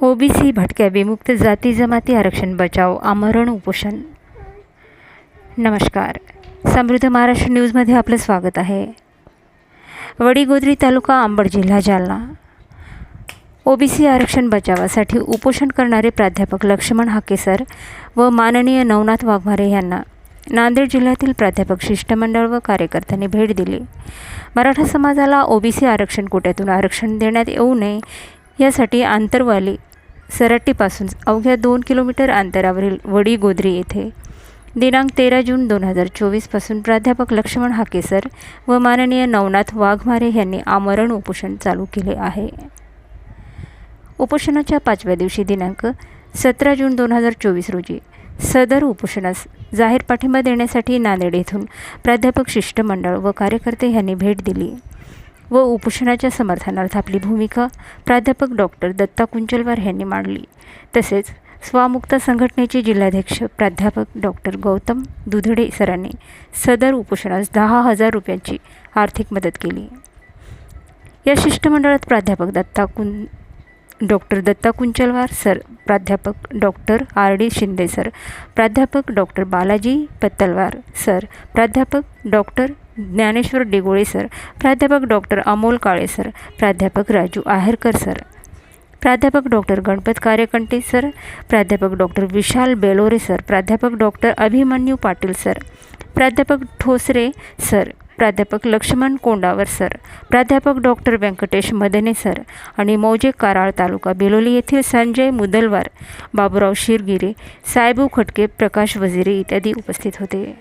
OBC भटक्या विमुक्त जाती जमाती आरक्षण बचाव आमरण उपोषण. नमस्कार. समृद्ध महाराष्ट्र न्यूजमध्ये आपलं स्वागत आहे. वडीगोद्री तालुका अंबड जिल्हा जालना. ओबीसी आरक्षण बचावासाठी उपोषण करणारे प्राध्यापक लक्ष्मण हाकेसर व माननीय नवनाथ वाघमारे यांना नांदेड जिल्ह्यातील प्राध्यापक शिष्टमंडळ व कार्यकर्त्यांनी भेट दिली. मराठा समाजाला ओबीसी आरक्षण कोट्यातून आरक्षण देण्यात येऊ नये यासाठी आंतरवाली सरट्टीपासून अवघ्या दोन किलोमीटर अंतरावरील वडी गोद्री येथे. दिनांक तेरा जून दोन हजार चोवीसपासून प्राध्यापक लक्ष्मण हाकेसर व माननीय नवनाथ वाघमारे यांनी आमरण उपोषण चालू केले आहे. उपोषणाच्या पाचव्या दिवशी दिनांक सतरा जून दोन हजार चोवीस रोजी सदर उपोषणास जाहीर पाठिंबा देण्यासाठी नांदेड येथून प्राध्यापक शिष्टमंडळ व कार्यकर्ते यांनी भेट दिली. व उपोषणाच्या समर्थनार्थ आपली भूमिका प्राध्यापक डॉक्टर दत्ता कुंचलवार यांनी मांडली. तसेच स्वामुक्ता संघटनेचे जिल्हाध्यक्ष प्राध्यापक डॉक्टर गौतम दुधडे सरांनी सदर उपोषणास दहा हजार रुपयांची आर्थिक मदत केली. या शिष्टमंडळात प्राध्यापक दत्ता कुं डॉक्टर दत्ता कुंचलवार सर प्राध्यापक doctor R D Shinde sir प्राध्यापक डॉक्टर बालाजी पत्तलवार सर प्राध्यापक डॉक्टर ज्ञानेश्वर डिगोळे सर प्राध्यापक डॉक्टर अमोल काळे सर प्राध्यापक राजू आहेरकर सर प्राध्यापक डॉक्टर गणपत कार्यकंटे सर प्राध्यापक डॉक्टर विशाल बेलोरे सर प्राध्यापक डॉक्टर अभिमन्यू पाटील सर प्राध्यापक ठोसरे सर प्राध्यापक लक्ष्मण कोंडावर सर प्राध्यापक डॉक्टर व्यंकटेश मदने सर आणि मौजे कराळ तालुका बेलोली येथील संजय मुदलवार बाबुराव शिरगिरे साहेबू खटके प्रकाश वजिरे इत्यादी उपस्थित होते.